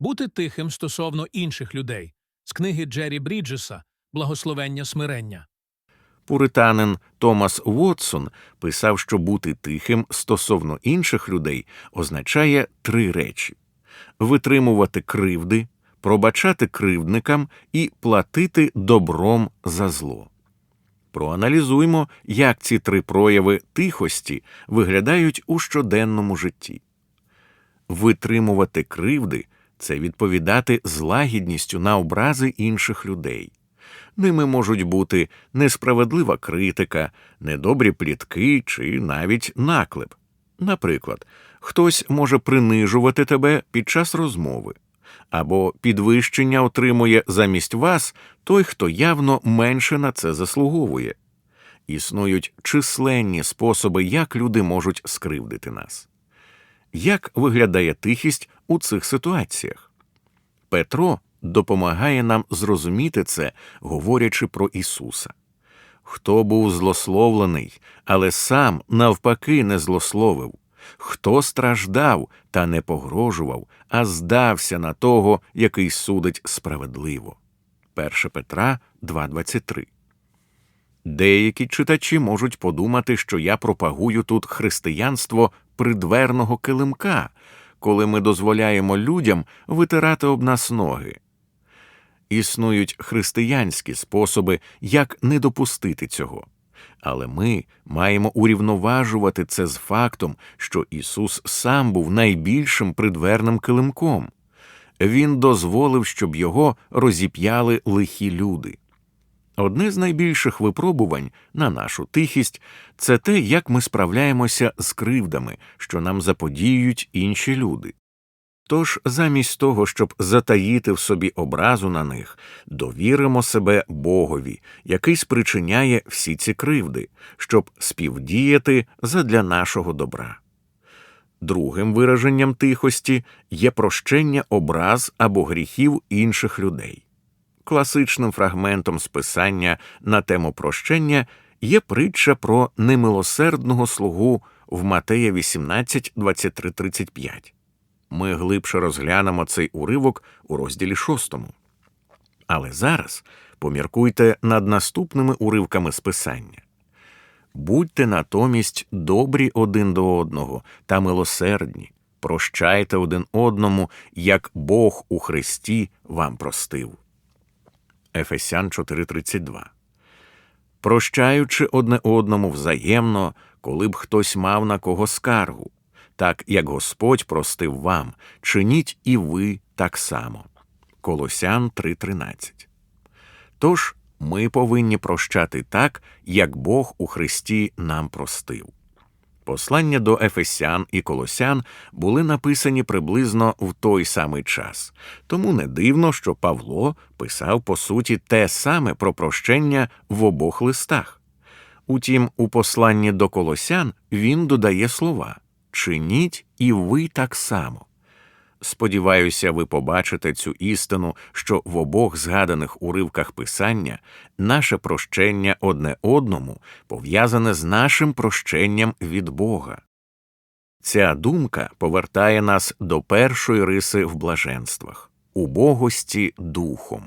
Бути тихим стосовно інших людей з книги Джері Бріджеса Благословення смирення. Пуританин Томас Вотсон писав, що бути тихим стосовно інших людей означає три речі: витримувати кривди, пробачати кривдникам і платити добром за зло. Проаналізуймо, як ці три прояви тихості виглядають у щоденному житті. Витримувати кривди це відповідати з лагідністю на образи інших людей. Ними можуть бути несправедлива критика, недобрі плітки чи навіть наклеп. Наприклад, хтось може принижувати тебе під час розмови, або підвищення отримує замість вас той, хто явно менше на це заслуговує. Існують численні способи, як люди можуть скривдити нас. Як виглядає тихість у цих ситуаціях? Петро допомагає нам зрозуміти це, говорячи про Ісуса. Хто був злословлений, але сам навпаки не злословив, хто страждав та не погрожував, а здався на того, який судить справедливо. 1 Петра 2.23 Деякі читачі можуть подумати, що я пропагую тут християнство придверного килимка, коли ми дозволяємо людям витирати об нас ноги. Існують християнські способи, як не допустити цього. Але ми маємо урівноважувати це з фактом, що Ісус сам був найбільшим придверним килимком. Він дозволив, щоб його розіп'яли лихі люди. Одне з найбільших випробувань на нашу тихість це те, як ми справляємося з кривдами, що нам заподіюють інші люди. Тож, замість того, щоб затаїти в собі образу на них, довіримо себе Богові, який спричиняє всі ці кривди, щоб співдіяти задля нашого добра. Другим вираженням тихості є прощення образ або гріхів інших людей. Класичним фрагментом списання на тему прощення є притча про немилосердного слугу в Матея 18, 23, 35. Ми глибше розглянемо цей уривок у розділі 6. Але зараз поміркуйте над наступними уривками списання. Будьте натомість добрі один до одного та милосердні, прощайте один одному, як Бог у Христі вам простив. Ефесян 4:32 Прощаючи одне одному взаємно, коли б хтось мав на кого скаргу, так як Господь простив вам, чиніть і ви так само. Колосян 3:13 Тож ми повинні прощати так, як Бог у Христі нам простив. Послання до Ефесян і Колосян були написані приблизно в той самий час, тому не дивно, що Павло писав по суті те саме про прощення в обох листах. Утім, у посланні до Колосян він додає слова чиніть і ви так само. Сподіваюся, ви побачите цю істину, що в обох згаданих уривках писання наше прощення одне одному пов'язане з нашим прощенням від Бога. Ця думка повертає нас до першої риси в блаженствах убогості духом.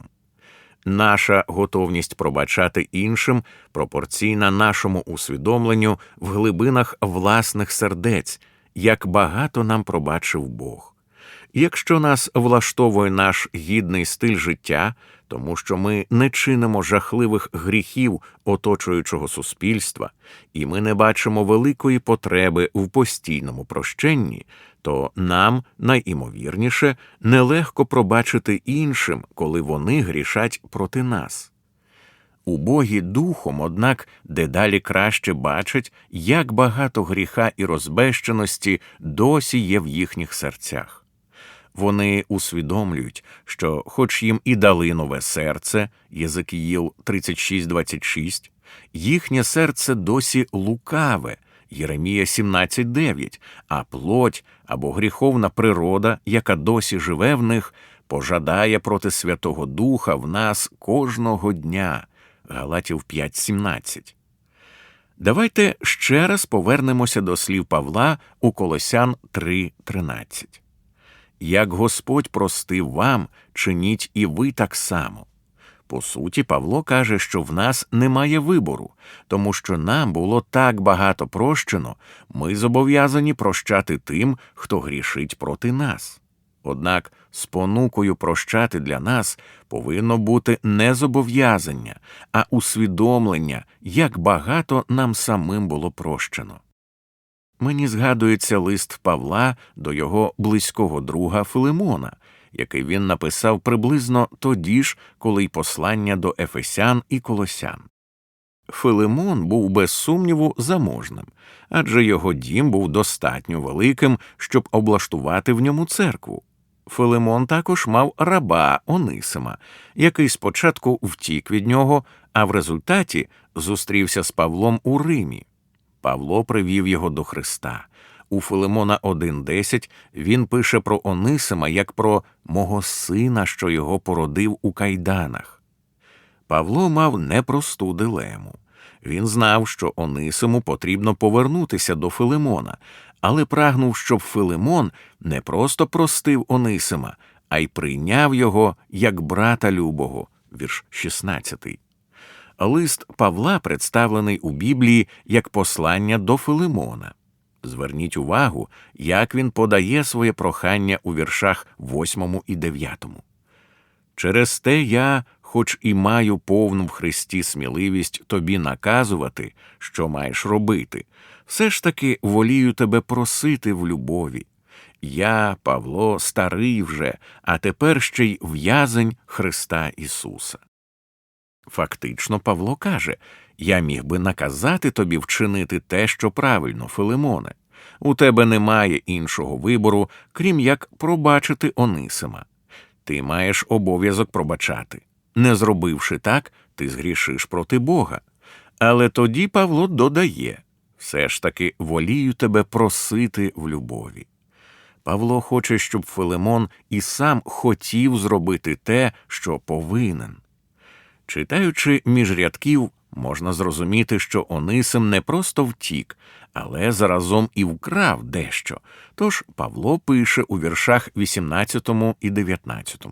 Наша готовність пробачати іншим пропорційна нашому усвідомленню в глибинах власних сердець, як багато нам пробачив Бог. Якщо нас влаштовує наш гідний стиль життя, тому що ми не чинимо жахливих гріхів оточуючого суспільства, і ми не бачимо великої потреби в постійному прощенні, то нам найімовірніше нелегко пробачити іншим, коли вони грішать проти нас. Убогі духом, однак, дедалі краще бачать, як багато гріха і розбещеності досі є в їхніх серцях. Вони усвідомлюють, що, хоч їм і дали нове серце, Єзекіїл 36.26, їхнє серце досі лукаве, Єремія 17.9, а плоть або гріховна природа, яка досі живе в них, пожадає проти Святого Духа в нас кожного дня. Галатів 5.17. Давайте ще раз повернемося до слів Павла у Колосян 3.13. як Господь простив вам, чиніть і ви так само. По суті, Павло каже, що в нас немає вибору, тому що нам було так багато прощено, ми зобов'язані прощати тим, хто грішить проти нас. Однак спонукою прощати для нас повинно бути не зобов'язання, а усвідомлення, як багато нам самим було прощено. Мені згадується лист Павла до його близького друга Филимона, який він написав приблизно тоді ж, коли й послання до Ефесян і Колосян. Филимон був без сумніву заможним, адже його дім був достатньо великим, щоб облаштувати в ньому церкву. Филимон також мав раба Онисима, який спочатку втік від нього, а в результаті зустрівся з Павлом у Римі. Павло привів його до Христа. У Филимона 1.10 він пише про Онисима як про мого сина, що його породив у кайданах. Павло мав непросту дилему. Він знав, що Онисиму потрібно повернутися до Филимона, але прагнув, щоб Филимон не просто простив Онисима, а й прийняв його як брата любого, вірш 16. Лист Павла представлений у Біблії як послання до Филимона. Зверніть увагу, як він подає своє прохання у віршах 8 і 9. Через те я, хоч і маю повну в Христі сміливість тобі наказувати, що маєш робити, все ж таки волію тебе просити в любові. Я, Павло, старий вже, а тепер ще й в'язень Христа Ісуса. Фактично, Павло каже Я міг би наказати тобі вчинити те, що правильно, Филимоне. У тебе немає іншого вибору, крім як пробачити Онисима. Ти маєш обов'язок пробачати. Не зробивши так, ти згрішиш проти Бога. Але тоді Павло додає все ж таки волію тебе просити в любові. Павло хоче, щоб Филимон і сам хотів зробити те, що повинен. Читаючи між рядків, можна зрозуміти, що Онисим не просто втік, але заразом і вкрав дещо. Тож Павло пише у віршах 18 і 19.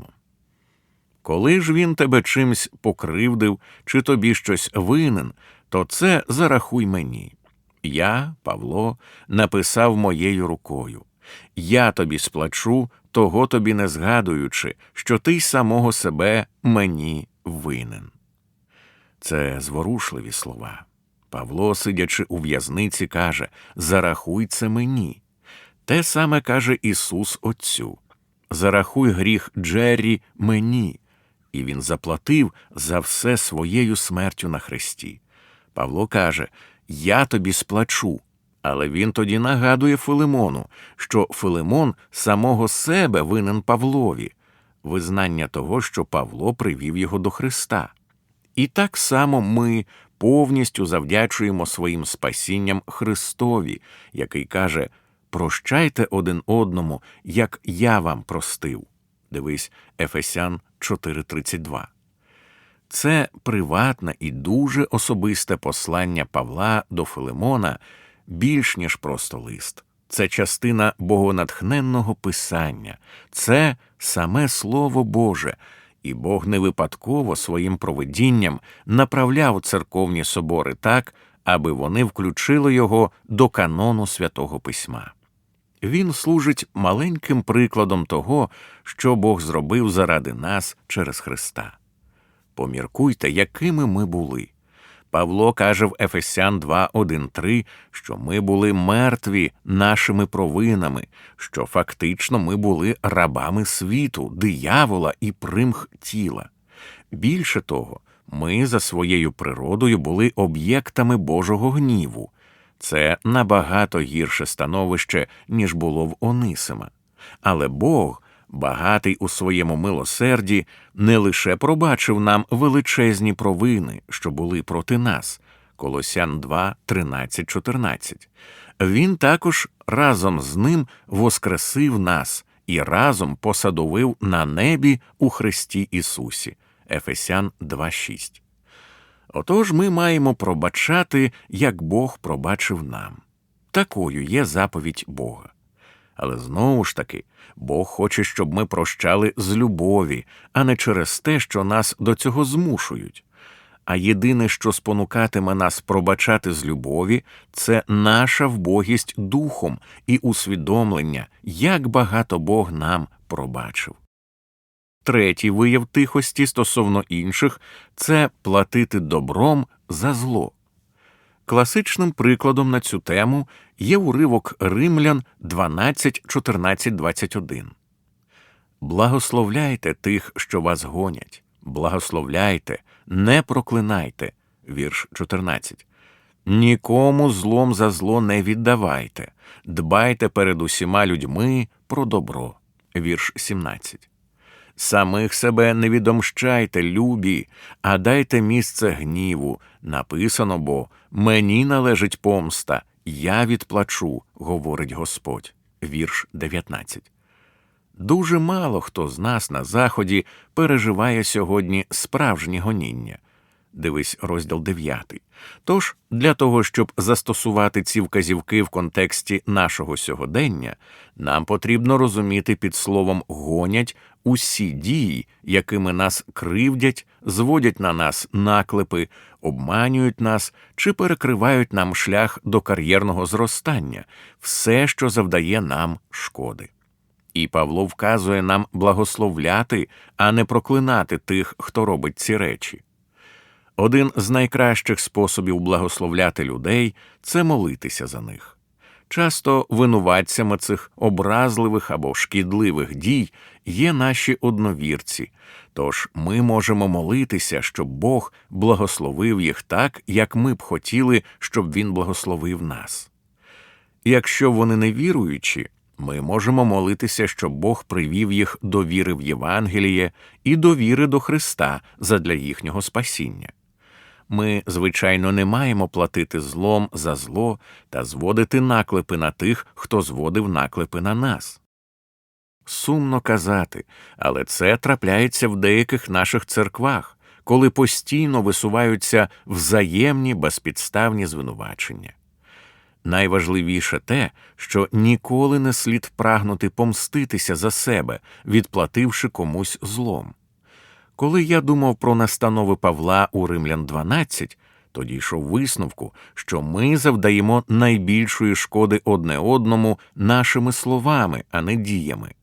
Коли ж він тебе чимсь покривдив, чи тобі щось винен, то це зарахуй мені. Я, Павло, написав моєю рукою. Я тобі сплачу, того тобі не згадуючи, що ти самого себе мені винен. Це зворушливі слова. Павло, сидячи у в'язниці, каже Зарахуй це мені. Те саме каже Ісус Отцю Зарахуй гріх Джеррі мені. І він заплатив за все своєю смертю на хресті. Павло каже Я тобі сплачу. Але він тоді нагадує Филимону, що Филимон самого себе винен Павлові, визнання того, що Павло привів його до Христа. І так само ми повністю завдячуємо своїм спасінням Христові, який каже Прощайте один одному, як я вам простив. Дивись, Ефесян 4:32. Це приватне і дуже особисте послання Павла до Филимона більш ніж просто лист. Це частина богонатхненного писання, це саме Слово Боже, і Бог не випадково своїм провидінням направляв церковні собори так, аби вони включили його до канону святого письма. Він служить маленьким прикладом того, що Бог зробив заради нас через Христа. Поміркуйте, якими ми були. Павло каже в Ефесян 2.1.3, що ми були мертві нашими провинами, що фактично ми були рабами світу, диявола і примх тіла. Більше того, ми за своєю природою були об'єктами Божого гніву. Це набагато гірше становище, ніж було в Онисима. Але Бог, багатий у своєму милосерді, не лише пробачив нам величезні провини, що були проти нас. Колосян 2, 13, 14. Він також разом з ним воскресив нас і разом посадовив на небі у Христі Ісусі. Ефесян 2.6. Отож ми маємо пробачати, як Бог пробачив нам. Такою є заповідь Бога. Але знову ж таки, Бог хоче, щоб ми прощали з любові, а не через те, що нас до цього змушують. А єдине, що спонукатиме нас пробачати з любові, це наша вбогість духом і усвідомлення, як багато Бог нам пробачив. Третій вияв тихості стосовно інших це платити добром за зло. Класичним прикладом на цю тему є уривок Римлян 12, 14, 21. Благословляйте тих, що вас гонять, благословляйте, не проклинайте. Вірш 14. Нікому злом за зло не віддавайте, дбайте перед усіма людьми про добро. Вірш 17. Самих себе не відомщайте, любі, а дайте місце гніву. Написано бо мені належить помста, я відплачу, говорить Господь. Вірш 19. Дуже мало хто з нас на заході переживає сьогодні справжнє гоніння. Дивись розділ 9. Тож, для того, щоб застосувати ці вказівки в контексті нашого сьогодення, нам потрібно розуміти під словом гонять усі дії, якими нас кривдять, зводять на нас наклепи, обманюють нас чи перекривають нам шлях до кар'єрного зростання, все, що завдає нам шкоди. І Павло вказує нам благословляти, а не проклинати тих, хто робить ці речі. Один з найкращих способів благословляти людей це молитися за них. Часто винуватцями цих образливих або шкідливих дій є наші одновірці, тож ми можемо молитися, щоб Бог благословив їх так, як ми б хотіли, щоб Він благословив нас. Якщо вони не віруючі, ми можемо молитися, щоб Бог привів їх до віри в Євангеліє і до віри до Христа задля їхнього спасіння. Ми, звичайно, не маємо платити злом за зло та зводити наклепи на тих, хто зводив наклепи на нас. Сумно казати, але це трапляється в деяких наших церквах, коли постійно висуваються взаємні безпідставні звинувачення. Найважливіше те, що ніколи не слід прагнути помститися за себе, відплативши комусь злом. Коли я думав про настанови Павла у Римлян 12, то дійшов висновку, що ми завдаємо найбільшої шкоди одне одному нашими словами, а не діями.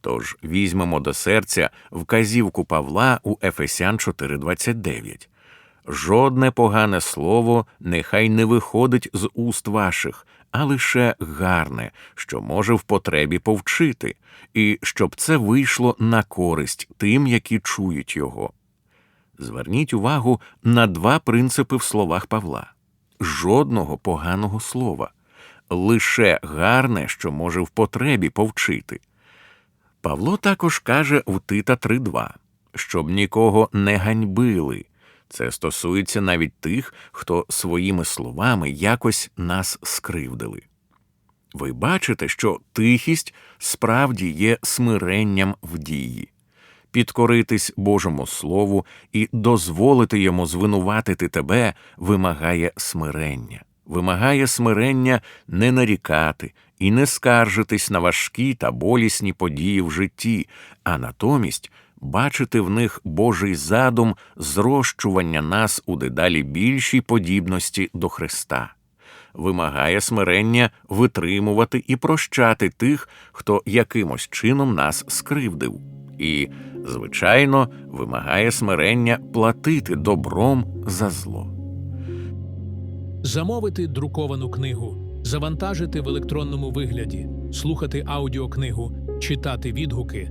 Тож візьмемо до серця вказівку Павла у Ефесян 4.29. Жодне погане слово нехай не виходить з уст ваших, а лише гарне, що може в потребі повчити, і щоб це вийшло на користь тим, які чують його. Зверніть увагу на два принципи в словах Павла жодного поганого слова, лише гарне, що може в потребі повчити. Павло також каже в Тита 3.2, щоб нікого не ганьбили. Це стосується навіть тих, хто своїми словами якось нас скривдили. Ви бачите, що тихість справді є смиренням в дії. Підкоритись Божому Слову і дозволити йому звинуватити тебе вимагає смирення, вимагає смирення не нарікати і не скаржитись на важкі та болісні події в житті, а натомість бачити в них Божий задум зрощування нас у дедалі більшій подібності до Христа. Вимагає смирення витримувати і прощати тих, хто якимось чином нас скривдив, і, звичайно, вимагає смирення платити добром за зло. Замовити друковану книгу, завантажити в електронному вигляді, слухати аудіокнигу, читати відгуки